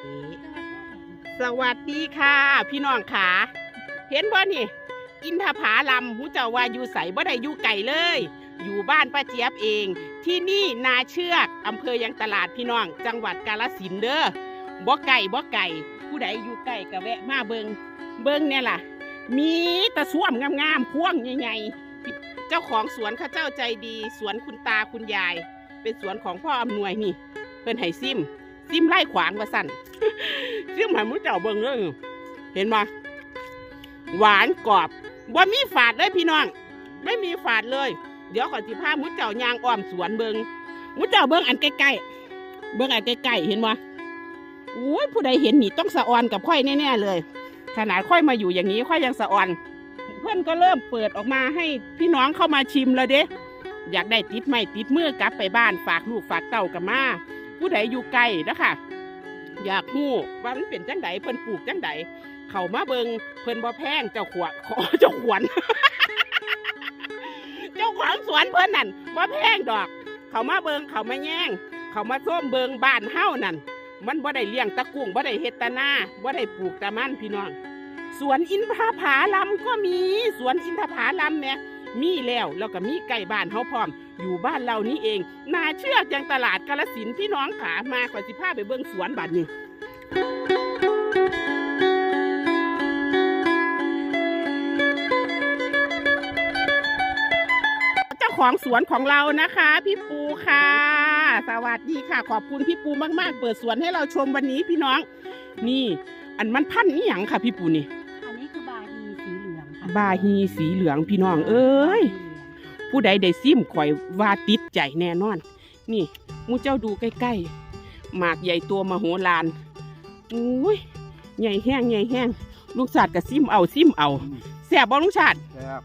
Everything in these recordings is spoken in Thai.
สวัสดีค่ะ พี่น้องขาเห็นบ่นี่ อินทผาลำหูเจ้าว่าอยู่ใสบ่ได้อยู่ไก่เลย อยู่บ้านป้าเจี๊ยบเอง ที่นี่นาเชือกอำเภอยังตลาดพี่น้อง จังหวัดกาฬสินเด้อบ่ไก่บ่ไก่ ผู้ใดอยู่ไก่ก็แวะมาเบิงเบิงเนี่ยล่ะ มีตะส่วมงามๆพ่วงใหญ่ๆเจ้าของสวนข้าเจ้าใจดี สวนคุณตาคุณยาย เป็นสวนของพ่ออำนวยนี่ เพิ่นให้ซิม ซิมไล่ขวางว่าสั่นซิมให้มุ้เจ้าเบิ่งเลยเห็นมาหวานกรอบว่ามีฝาดเลยพี่น้อง ไม่มีฝาดเลย เดี๋ยวขอสิพามุ้เจ้ายางอ้อมสวนเบิงมุ้เจ้าเบิงอันใกล้ๆเบิงอันใกล้ๆเห็นบ่โอ้ยผู้ใดเห็นนี่ต้องสะออนกับค่อยแน่ๆเลยขนาดค่อยมาอยู่อย่างนี้ค่อยยังสะออน เพื่อนก็เริ่มเปิดออกมาให้พี่น้องเข้ามาชิมแล้วเด้อยากได้ติดไม้ติดมือกลับไปบ้านฝากลูกฝากเต้ากับมา ผู้ใดอยู่ไกลนะคะอยากฮู้ว่ามันเป็นจังไดเพิ่นปลูกจังไดเขามาเบิงเพิ่นบ่แพงเจ้าขวดขอเจ้าขวนเจ้าของสวนเพิ่นนั่นบ่แพงดอก เขามาเบิงเขามาแย่ง เขามาส้มเบิงบ้านเฮานั่นมันบ่ได้เลี้ยงตะกุ้งบ่ได้เฮ็ดตะนาบ่ได้ปลูกตะมันพี่น้องสวนอินทผาลัมก็มีสวนอินทผาลัมเนี่ย มีแล้วแล้วก็มีใกล้บ้านเฮาพร้อม อยู่บ้านเรานี่เองนาเชือกยังตลาดกาลสินพี่น้องขามาขอสิพาไปเบิ่งสวนบัดนี้เจ้าของสวนของเรานะคะ พี่ปูค่ะ สวัสดีค่ะ ขอบคุณพี่ปูมาก ๆ เปิดสวนให้เราชมวันนี้พี่น้อง นี่ อันมันพันนี่หยังค่ะพี่ปูนี่ บาฮีสีเหลืองพี่น้อง เอ้ย ผู้ใดได้ซิมข่อยว่าติดใจแน่นอน นี่หมูเจ้าดูใกล้ๆ หมากใหญ่ตัวมโหฬารอุ้ย ใหญ่แห้งใหญ่แห้ง ลูกชาติกับซิมเอาซิมเอาแสบบ่ลูกชาติครับ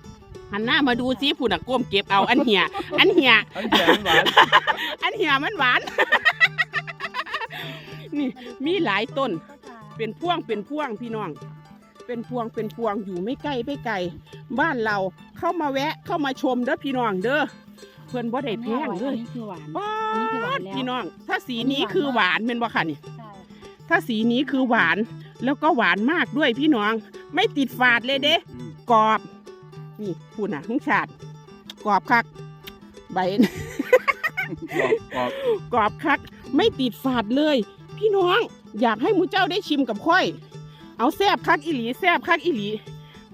หันหน้ามาดูซิผู้น่ะก้มเก็บเอาอันเหียอันเหียอันแข็งหวานอันเหียมันหวาน นี่มีหลายต้น เป็นพวงเป็นพวงพี่น้อง เป็นพวงเป็นพวงอยู่ไม่ใกล้ไม่ไกลบ้านเราเข้ามาแวะเข้ามาชมเด้อพี่น้องเด้อเพื่อนบ่ได้แพงเลอันยนี้คือหวานบ้าอันนี้คือหวานดแล้วพี่น้อง ถ้าสีนี้คือหวานเป็นบ่ค่ะนี่ใช่ถ้าสีนี้คือหวานแล้วก็หวานมากด้วยพี่น้อง ไม่ติดฝาดเลยเด้อืมกรอบนี่พูดนะทุงชาติกรอบคักใบกรอบกรอบกรอบคัก ไม่ติดฝาดเลย พี่น้องอยากให้หมูเจ้าได้ชิมกับค่อย เอาแซบคักอีหลีแซบคักอีหลี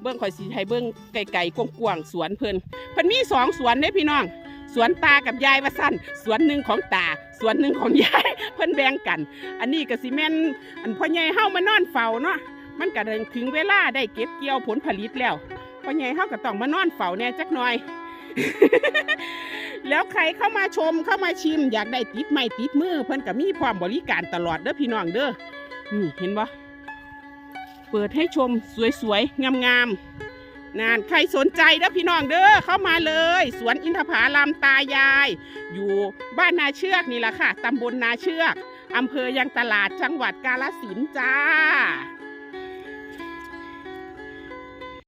เบิ้งข่อยสีให้เบิ้งไก่ๆกวางๆสวนเพิ่นเพิ่นมีสองสวนเด้พี่น้องสวนตากับยายว่าสั้นสวนหนึ่งของตาสวนหนึ่งของยายเพิ่นแบ่งกัน อันนี้ก็สิแม่นอันพ่อใหญ่เฮามานอนเฝ้าเนาะมันก็ได้ถึงเวลาได้เก็บเกี่ยวผลผลิตแล้วพ่อใหญ่เฮาก็ต้องมานอนเฝ้าแน่จักหน่อย แล้วใครเข้ามาชมเข้ามาชิม อยากได้ติดไม้ติดมือ เพิ่นก็มีพร้อมบริการตลอดเด้อพี่น้องเด้อนี่เห็นบ่ เปิดให้ชมสวยๆ งามๆนานใครสนใจเด้อพี่น้องเด้อเข้ามาเลย สวนอินทผลามตายาย อยู่บ้านนาเชือกนี่แหละค่ะตำบลนาเชือกอำเภอยังตลาดจังหวัดกาลสินจ้า